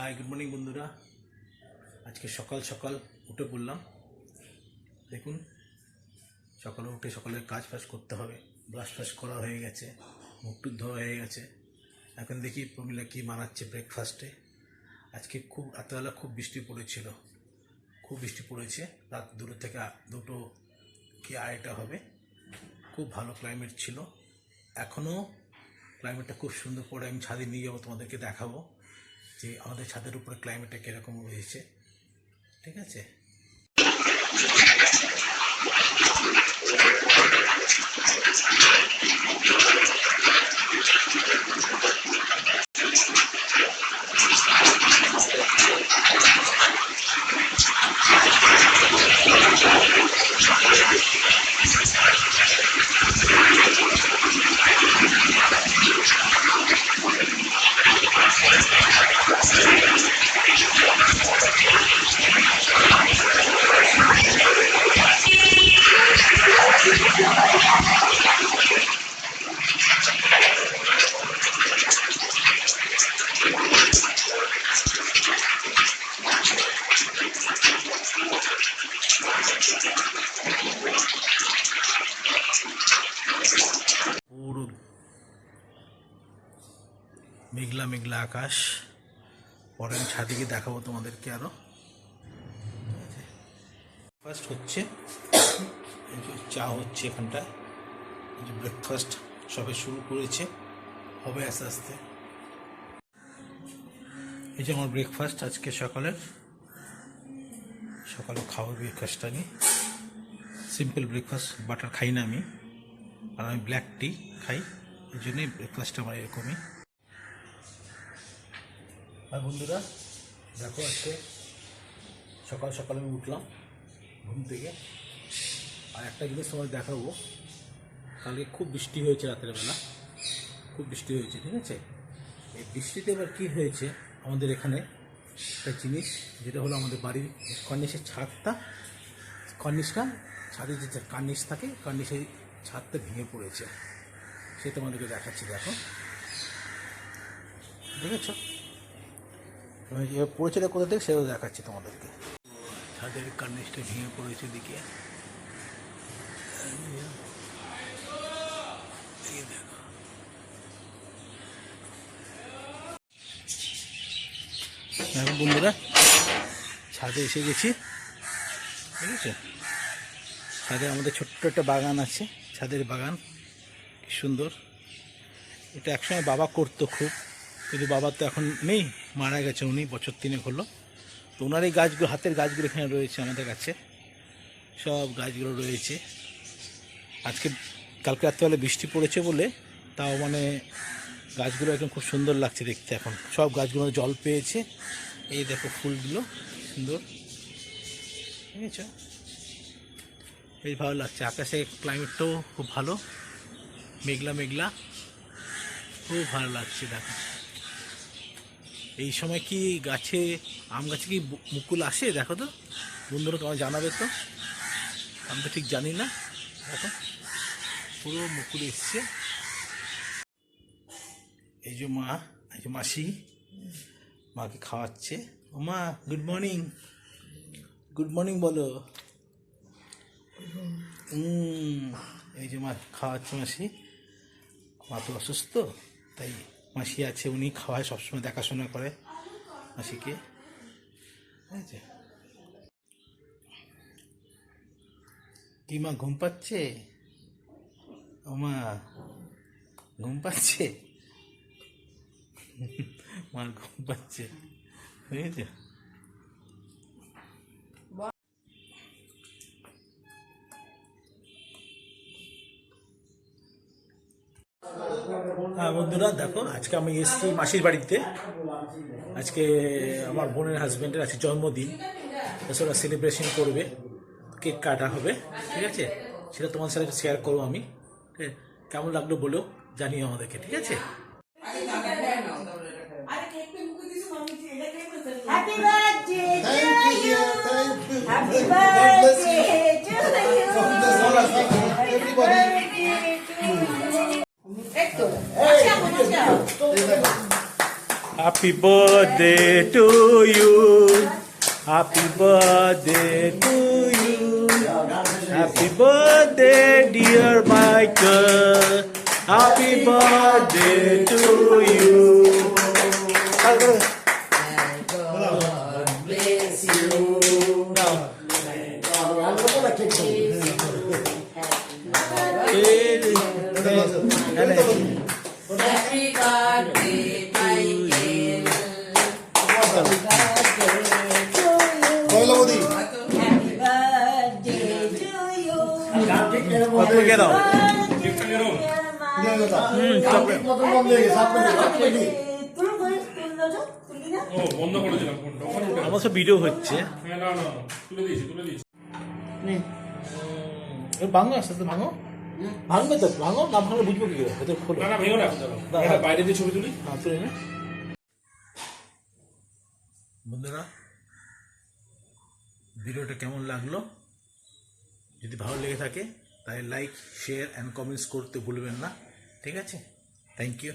Hi good morning বন্ধুরা। আজকে সকাল সকাল উঠে পড়লাম। দেখুন, সকালে উঠে সকালের কাজ ফাজ করতে হবে। ব্রাশ ফ্রাশ করা হয়ে গেছে, মুখ টুক ধোয়া হয়ে গেছে। এখন দেখি প্রমিলা কি বানাচ্ছে ব্রেকফাস্টে আজকে খুব, রাত্রেবেলা খুব বৃষ্টি পড়েছিল। খুব বৃষ্টি পড়েছে। রাত দুটো থেকে দুটো কি আড়াইটা হবে। খুব ভালো ক্লাইমেট ছিল। এখনও ক্লাইমেটটা খুব সুন্দর পরে আমি ছাদে নিয়ে যাব, তোমাদেরকে দেখাবো। যে আমাদের ছাদের উপরে ক্লাইমেটটা কীরকম রয়েছে ঠিক আছে পুরো মেঘলা মেঘলা আকাশ। পরে আমি ছাদে গিয়ে দেখাবো তোমাদেরকে আরও। ফার্স্ট হচ্ছে। চা হচ্ছে এখানটায়। ব্রেকফাস্ট সবে শুরু করেছে। হবে আস্তে আস্তে। এই যে আমার ব্রেকফাস্ট আজকে সকালের। সকালে খাওয়ার ব্রেকফাস্টটা নিয়ে সিম্পল ব্রেকফাস্ট বাটার খাই না আমি। আর আমি ব্ল্যাক টি খাই। এই জন্যই ব্রেকফাস্টটা আমার এরকমই। আর বন্ধুরা, দেখো আজকে সকাল সকাল আমি উঠলাম ঘুম থেকে। আর একটা জিনিস তোমার দেখাবো, কালকে খুব বৃষ্টি হয়েছে রাতের বেলা। খুব বৃষ্টি হয়েছে, ঠিক আছে? এই বৃষ্টিতে এবার কী হয়েছে, আমাদের এখানে একটা জিনিস, যেটা হলো আমাদের বাড়ির কর্নিশের ছাদটা। কর্নিশটা ছাদে যে কার্নিশ থাকে, কর্নিশের ছাদটা ভেঙে পড়েছে। সে তোমাদেরকে দেখাচ্ছি, দেখো। দেখেছ? পড়েছে কোথা থেকে? সেটাও দেখাচ্ছি তোমাদেরকে। ছাদের কার্নিশটা ভেঙে পড়েছে দিকে দেখো বন্ধুরা ছাদে এসে গেছি। ঠিক আছে? ছাদে আমাদের ছোট্ট একটা বাগান আছে ছাদের বাগান। কি সুন্দর। এটা একসময় বাবা করতো খুব। কিন্তু বাবা তো এখন নেই, মারা গেছে উনি, বছর তিনেক হলো। তো ওনার এই গাছগুলো, হাতের গাছগুলো এখানে রয়েছে আমাদের কাছে। সব গাছগুলো রয়েছে। আজকে, কালকে রাত্রেবেলা বৃষ্টি পড়েছে বলে তাও মানে গাছগুলো একদম খুব সুন্দর লাগছে দেখতে এখন। সব গাছগুলো জল পেয়েছে। এই দেখো ফুলগুলো, সুন্দর। ঠিক আছে বেশ ভালো লাগছে। আকাশে ক্লাইমেটটাও খুব ভালো। মেঘলা মেঘলা। খুব ভালো লাগছে দেখো। এই সময় কি গাছে আম গাছে কি মুকুল আসে? দেখো তো। বন্ধুরা তোমার জানাবে তো। আমি তো ঠিক জানি না। দেখো। পুরো মুকুল এসছে। এই যে মা, এই যে মাসি, মাকে খাওয়াচ্ছে। মা গুড মর্নিং গুড মর্নিং বলো। এই যে মা খাওয়াচ্ছে মাসি। মা তো অসুস্থ, তাই মাসি আছে, উনি খাওয়ায়, সবসময় দেখাশোনা করে মাসিকে। ঠিক আছে কি মা, ঘুম পাচ্ছে? ও মা, ঘুম পাচ্ছে? মা, ঘুম পাচ্ছে। ঠিক আছে বন্ধুরা দেখো আজকে আমি এসেছি মাসির বাড়িতে। আজকে আমার বোনের হাজব্যান্ডের আছে জন্মদিন। সেটা সেলিব্রেশন করবে কেক কাটা হবে ঠিক আছে? সেটা তোমার সাথে শেয়ার করব আমি ঠিক কেমন লাগল বলো জানিও আমাদেরকে ঠিক আছে? Happy birthday to you. Happy birthday to you. Everybody. Happy birthday to you. Happy birthday to you. Happy birthday, dear Michael. Happy birthday to you. Happy সব ভিডিও হচ্ছে। হ্যাঁ না। না না, তুলে দিয়েছি তুলে দিয়েছি ভাঙো আস্তে আস্তে ভাঙো। ভাঙবে তো ভাঙো না ভাঙলে বুঝব কি করে? ভেতর খোলো। না না ভেঙো না। বাইরে দিয়ে ছবি তুলি। হ্যাঁ তুলে নে। বন্ধুরা ভিডিওটা কেমন লাগল? যদি ভালো লেগে থাকে তাই লাইক শেয়ার অ্যান্ড কমেন্টস করতে ভুলবেন না। ঠিক আছে? Thank you